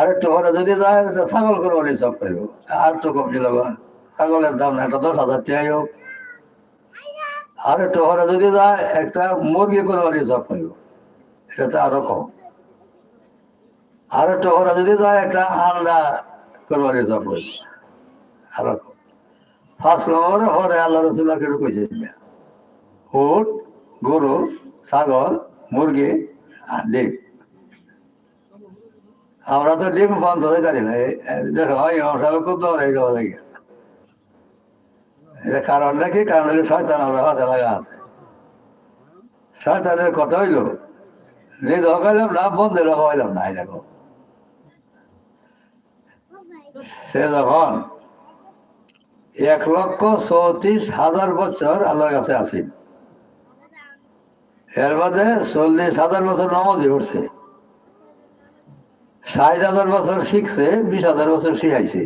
আর একটু যদি যায় ছাগল কোরবানি সব পাইব আর একটু ছাগলের দাম একটা দশ হাজার টাকাই হোক। আর একটু পরে যদি যায়, একটা মুরগি কোরবানি সব পাইব সেটা আরও কম। আর একটু যদি যায়, একটা আন্ডা কোরবানি সব পাইব আরও কম। ফার্স্ট নম্বরে পরে আল্লাহ রসুল্লাহ কেটে কইছে উট, গরু, ছাগল, মুরগি আর আমরা তো ডিম বন্ধ হয়ে জানি না দেখো, হয় সবাই খুব দৌড় যাওয়া লাগে এটা কারণ নাকি? কারণ হলে শয়তান আমরা হাতে লাগা আছে। শয়তানের কথা হইল, নিজ হকাইলাম না, বন্ধের হকাইলাম না দেখো। সে যখন এক লক্ষ চৌত্রিশ হাজার বছর আল্লাহর কাছে আছি এর মধ্যে চল্লিশ হাজার বছর নমাজি পড়ছে। ষাট হাজার বছর শিখছে, বিশ হাজার বছর শিখাইছে।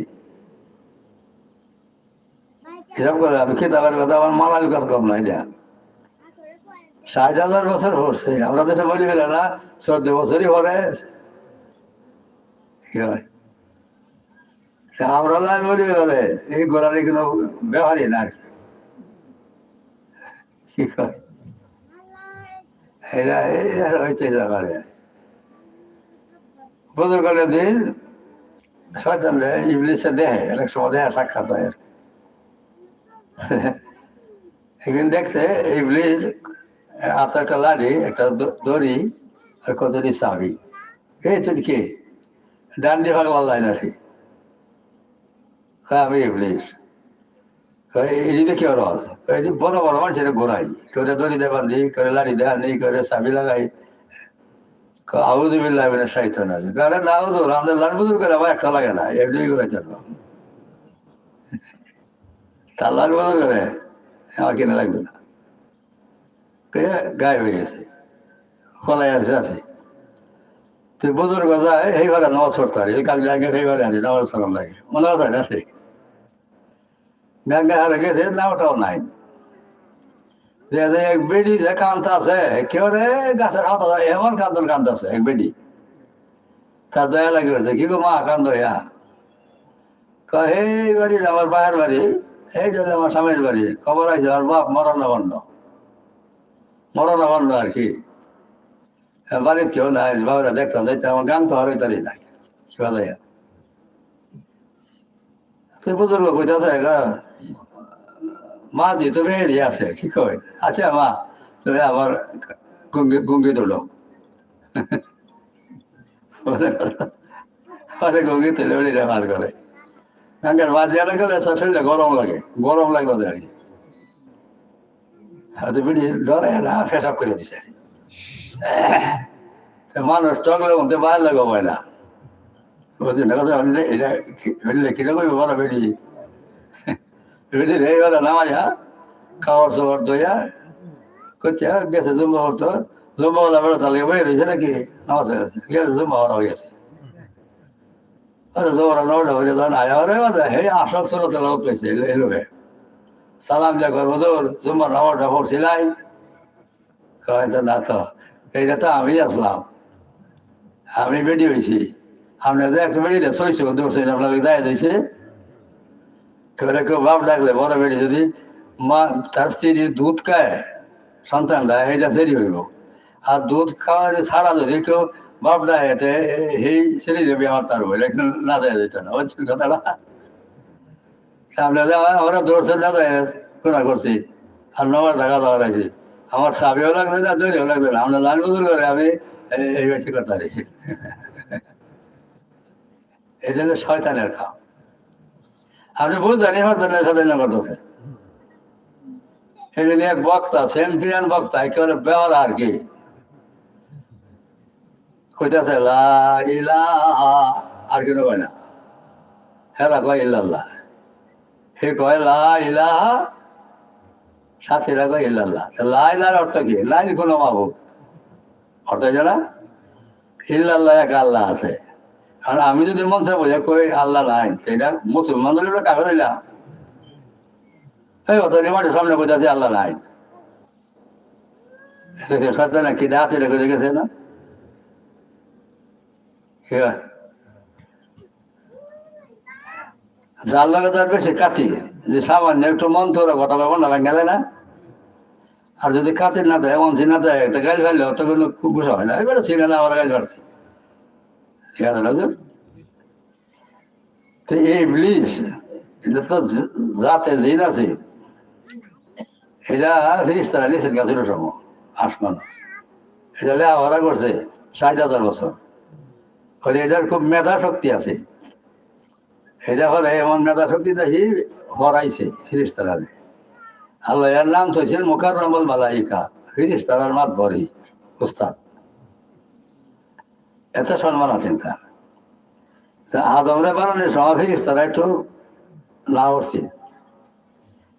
এরকম করে? আমি কিতাবের কথা, আমার মালাল কথা কম নাই না ষাট হাজার বছর হচ্ছে আমরা দেশে বলি গেলে না, চোদ্দ বছরই হয়? আমরা না বলি গেলে এই গোড়ালি কোনো ব্যবহারই না আর কি। কি কয় এরা এরা হয়েছে এরা করে বুজুর্গের দিন শয়তান দেয় ইবলিশে দেহে অনেক সময় দেহে সাক্ষাৎ হয়। একদিন দেখছে ইবলিশ হাতে একটা লাঠি একটা দড়ি আর কতটি চাবি এই তুই কে ডান্ডি ভাগলা লাই লাঠি কয় আমি এই বড় বড় মানুষ এটা ঘোরাই কেউ দড়ি দিয়ে বান্ধি কেউ লাঠি দেওয়া নেই কেউ লাগাই আউযু বিল্লাহি মিনাশ শাইতানির রাজিম। কারণ না হুজুর আমাদের লাল বুজুর করে আমার একটা লাগে না, এমনি করে জন্য তার লাল বুজুর করে আমার কিনে লাগবে না? গায়ে হয়ে গেছে। ফলাই আছে আছে। তুই বুজুর্গ যায় এইবারে নামাজ পড়তে পারি। কাল জায়গায় এইবারে আনি নামাজ সালাম লাগে। মনে হয় না সে? গঙ্গা হারে গেছে নাই। এক বেডি যে কান্ত আছে কেউ রে গাছের হাত এমন কান্দন কান্ত আছে এক বেডি। তার দয়া লাগে বলছে কি গো মা, কান্দ ইয়া? এই বাড়ি আমার বায়ের বাড়ি, এই জন্য আমার স্বামীর বাড়ি, খবর আছে, আমার বাপ মরণাবন্ধ। মরণাবন্ধ আর কি। বাড়ির কেউ নাই বাবারা দেখতাম যাইতে আমার গান তো হারাই তারি নাই শিবা দেয়া তুই বুজুর্গ কইতাছে মা তুমি এড়িয়ে আছে, কি কই আচ্ছা মা, তুমি আবার গুঙ্গি তুলো গুঙ্গি তুলে করে গাঙ্গের মা গেলে শরীরে গরম লাগে গরম লাগল যে আর কি হয়তো বিড়ি ডরে না ফেসাব করে দিছে মানুষ টকলে মধ্যে বাইরে লাগাবো না বলছি না কথা এটা কীরকম বেড়ি বেড়ি রে এবার নামাইয়া খাওয়ার সবার দইয়া করছে গেছে জুম্বা হতো জুম্বা হলে বেড়া তাহলে বের হয়েছে নাকি নামাজ হয়ে গেছে জুম্বা হওয়া হয়ে গেছে আচ্ছা জোরা নটা হয়ে তখন আয়া রে হে আসল সুরতে লোক পেয়েছে এলোকে সালাম যা করব তোর জুম্বা নামাজটা পড়ছিলাই কয় তো না তো এইটা তো আমি আসলাম আমি বেডি হয়েছি আপনার যে একটা বেড়ি ছয়শো দোষে আপনাকে দায় দিয়েছে কেউ বাপ ডাকলে বড় বেড়ি যদি মা, তার দুধ খায়, সন্তান দেয়, এটা সেরি হইব। আর দুধ খাওয়া ছাড়া যদি কেউ বাপ এতে সেই সেরি দেবে আমার তার বলে না দেয় যেত না কথাটা? সামনে আমরা দৌড়ছে না দেয় কোনা করছি। আর নবার টাকা দেওয়া আমার না না। আমরা লাল বদল করে আমি এই- বেশি করতে পারি এই জন্য শয়তানের খাও আপনি এবার তো নেশা দেনা করতেছে এই জন্য এক বক্তা চ্যাম্পিয়ন বক্তা, একেবারে বেওয়ার আর কি। কইতাছে, লা ইলাহা আর কিছু কয় না। হেরা কয়, ইল্লাল্লাহ হে কয়, লা ইলাহা সাথীরা কয়, ইল্লাল্লাহ লা ইলাহার অর্থ কি? লাইন কোনো মাহবুব অর্থ জানা? ইল্লাল্লাহ এক আল্লাহ আছে। আর আমি যদি মন চাই বোঝা কই, আল্লাহ নাই এটা মুসলমান ওটা কাগজ হইলাম। এই অত মাঠের সামনে বোঝাচ্ছে আল্লাহ নাই। না কি? ডাহাতে রেখে গেছে না? যার লগে তার বেশি কাটি যে সামান্য একটু মন তোর কথা বলব না, গেলে না? আর যদি কাটি না দেয়, এমন চিনা দেয়, একটা গাইল ফেললে তো কোনো খুব গুছা হয় না। এবারে চিনে না আমার গাইল পারছে আছে নজর তো এই ব্লিজ এটা তো জাতে জিন আছে এটা ফিরিস্তারা নিয়েছেন খুব মেধা শক্তি আছে এটা হলে এমন মেধা শক্তি দেখি হরাইছে নাম থইছেন মুখারমল মালাইকা ফিরিস্তারার মাত ভরি উস্তাদ এত সম্মান আছেন তার তা আদমরে বানানোর সময় ফিরিস্তারা একটু না উঠছে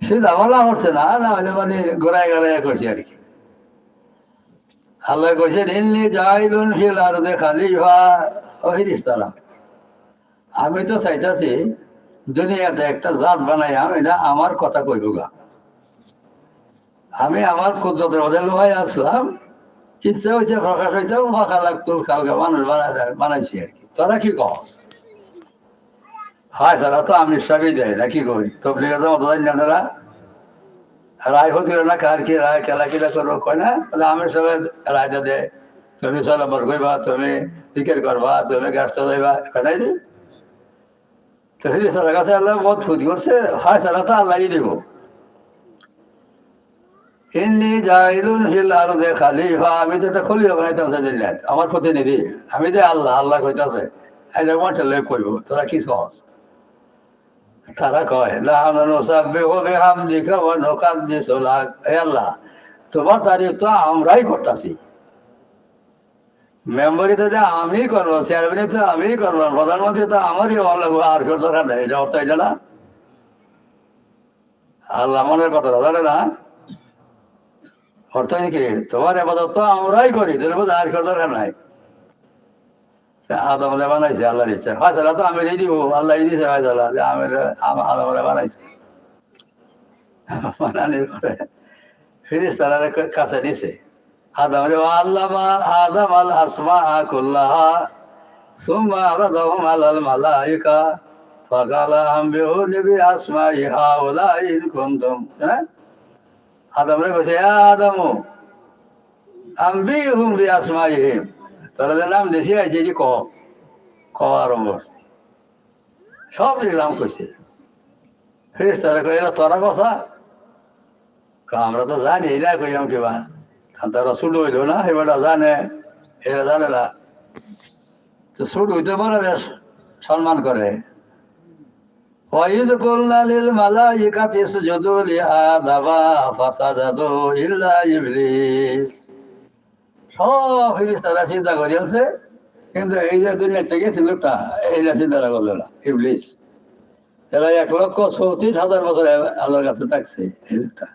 সে দামালা উঠছে না না হলে মানে গোড়ায় গোড়ায় করছে আর কি। আল্লাহ কইছে, ইন্নি জাইলুন ফিল আরদে খালিফা। ও ফিরিস্তারা আমি তো চাইতাছি, দুনিয়াতে একটা জাত বানাইয়াম এটা আমার কথা কইব আমি আমার কুদরতের ওদের লোহাই আসলাম ইচ্ছা হয়েছে প্রকাশ হইতে ফাঁকা লাগতো কালকে মানুষ বানাই বানাইছি আর কি। তোরা কি কস? হয় সারা তো আমি সবই দেয় না কি করি? তবলিগের মতো জানি আপনারা রায় হতে না, কার কি রায়, খেলা কিলা করব, কয় না? বলে আমি সবাই রায়টা দে তুমি ছয় নম্বর করবা তুমি ক্রিকেট করবা, তুমি গাছটা যাইবা কেনাই দি তো হিরি সারা কাছে আল্লাহ বহুত করছে। হয় সারা তো আল্লাহই দিব। ইন্নি জাইলুন ফিল আরদে খালিফা আমি তো এটা খলিফা বানাইতাম সেদিন আমার প্রতিনিধি, আমি যে আল্লাহ আল্লাহ কইতাছে, এই যে মানুষের লোক কইব, তোরা কি সহজ তারা কয়, লাহানা নুসাব্বিহু বিহামদিকা ওয়া নুকাদ্দিসু লাক। হে আল্লাহ, তোমার তারিফ তো আমরাই করতাছি। মেম্বারি তো এটা আমি করব, চেয়ারম্যান তো আমি করব, প্রধানমন্ত্রী তো আমারই ভালো আর কেউ দরকার নেই, এটা অর্থ এটা না। আল্লাহ মনের কথা জানে না? অর্থ কি? তোমার আবাদত তো আমরাই করি তোর মধ্যে আর কেউ দরকার নাই। আদমরা বানাইছে, আল্লাহর ইচ্ছা। ফায়সালা তো আমি দিব আল্লাহ দিছে ফায়সালা, যে আমের আদমরা বানাইছে। বানানির পরে ফিরিস কাছে নিছে। আদম রে আল্লাহ আদম আল আসমা কুল্লাহা, সুম্মা রাদাহুম আলাল মালাইকা ফাকালা আম্বিউনি বি আসমাই হাউলাই ইন কুনতুম। হ্যাঁ? আদম রে কইছে "ইয়া আদমু, আম্বিহুম বিআসমাইহিম তারা যে নাম দেখি আইছে যে ক ক আরম্ভ। সব নিলাম কইছে। ফিরিস তারা কই এরা তোরা কথা আমরা তো জানি না কইলাম কিবা। তারা শুরু হইল না এবার জানে, এরা জানে না। তো শুরু হইতে পারে সম্মান করে। وإذ قلنا للملائكة اسجدوا لآدم فسجدوا إلا إبليس সব ফিরিস্তারা চিন্তা করিয়াছে কিন্তু এই যে দুনিয়া থেকে লোকটা এইটা চিন্তা করলো না ইবলিস এরা এক লক্ষ চৌত্রিশ হাজার বছর আল্লাহর কাছে থাকছে এই লোকটা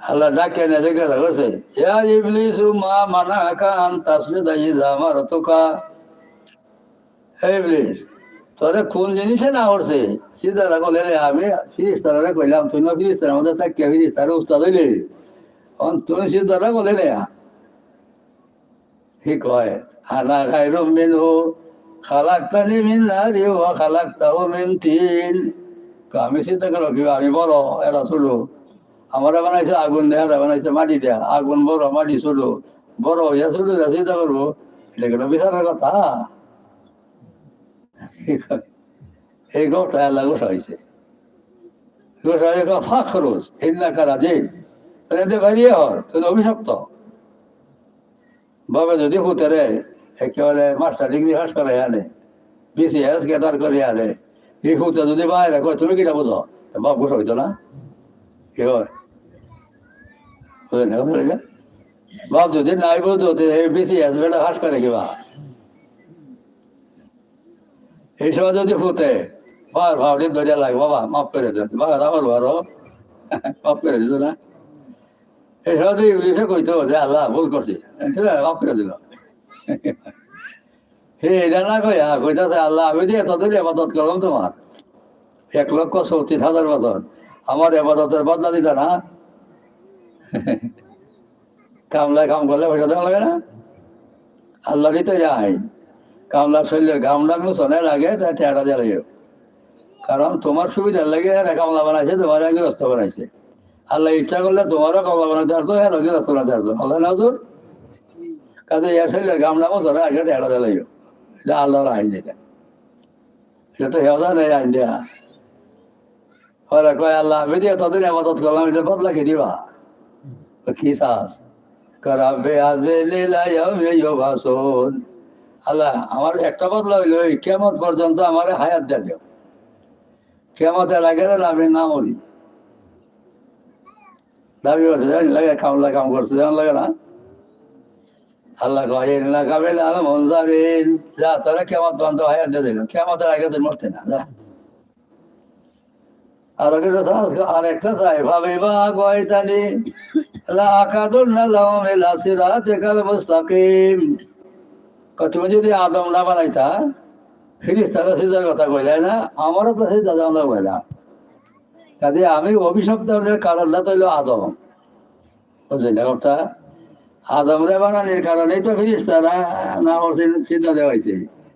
আল্লাহ ডাকে না জিজ্ঞাসা করছে ইয়া ইবলিস মা মানা কান তাসজুদা ইযা মারতুকা হে ইবলিস তোরে কোন জিনিসে না করছে চিন্তা করলে আমি ফিরিস্তারা কইলাম, তুই না ফিরিস্তার, আমাদের তাকিয়া ফিরিস্তারে, উস্তাদ হইলে? তুমি চিন্তাটা করলে না সি কয় আনা খাইরু মিনহু খালাক্তানি মিন নারি ওয়া খালাক্তাহু মিন তিন। আমি চিন্তা করো কি আমি বড়, এরা ছোট। আমারা বানাইছে আগুন দেয়া বানাইছে মাটি দেয়া। আগুন বড়, মাটি ছোট। বড় হইয়া ছোট চিন্তা করব? এটা বিচারের কথা? এই গোটা আল্লাহ গোসা হয়েছে গোসা হয়ে ফাঁক খরচ এন্না কারা যে এতে বাইরে হর তুই অভিশপ্ত। বাবা যদি হুতেরে একেবারে মাস্টার ডিগ্রি পাস করে আনে, বিসিএস গেদার করে আনে, এই হুতে যদি বাইরে কয়, তুমি কিনা বুঝো? বাপ গোসা হইতো না। কি হয়? বাপ যদি নাই বুঝতো বিসিএস বেটা পাস করে কিবা? এই সময় যদি ফুটে বার ভাবলি দরিয়া লাগে, বাবা, মাফ করে দিত বাবা আমার ভালো মাফ করে দিত না। এই সময় যদি ইংলিশে কইতো যে আল্লাহ ভুল করছি মাফ করে দিল হে, এটা না কইয়া কইতাছে আল্লাহ, আমি যে এতদিন এবাদত করলাম তোমার, এক লক্ষ চৌত্রিশ হাজার বছর, আমার এবাদতের বদলা দিত না। কামলায় কাম করলে পয়সা দেওয়া লাগে না। আল্লাহরই তো যায় কামলা শরীরে গামলা মুসনের আগে তা টেয়াটা দিয়ে কারণ তোমার সুবিধার লাগে এরা কামলা বানাইছে, তোমার আগে রাস্তা বানাইছে। আল্লাহ ইচ্ছা করলে তোমারও কামলা বানাতে পারতো, এর আগে রাস্তা বানাতে পারতো। আল্লাহ নজর কাজে এর শরীরে গামলা মতো আগে টেড়া দিলাইও এটা আল্লাহর আইন এটা। এটা তো হেওয়া নেই আইন দেয়া। কয়, আল্লাহ, আমি দিয়ে ততদিন আবাদত করলাম, এটা বদলা কে দিবা? কি চাস? করাবে আজে লীলা ভাষণ আল্লাহ, আমার একটা বদলা হইল কেমন পর্যন্ত আমার হায়াত দেয় কেমতের আগে আমি না মরি দাবি করছে, জানি লাগে কামলা কাম করছে যেমন লাগে না? আল্লাহ কয় না কাবিল আলম মনজারিন। যা, তোরা কেমন পর্যন্ত হায়াত দিয়ে দিল কেমতের আগে তো মরতে না, যা। আর একটা আর একটা চাই, ভাবে বা গয়তানি, লা আকাদুন না লাওম ইলা সিরাতিকাল মুস্তাকিম। তুমি যদি আদম না বানাইতা ফিরিস্তারা সিজার কথা কইলাই না, আমারও তো সেই দাদা না কইলা। কাজে আমি অভিশপ্ত কারণ না তৈল আদম। বুঝলি না কথা আদম রে বানানির কারণেই তো ফিরিস্তারা না চিন্তা দেওয়া হয়েছে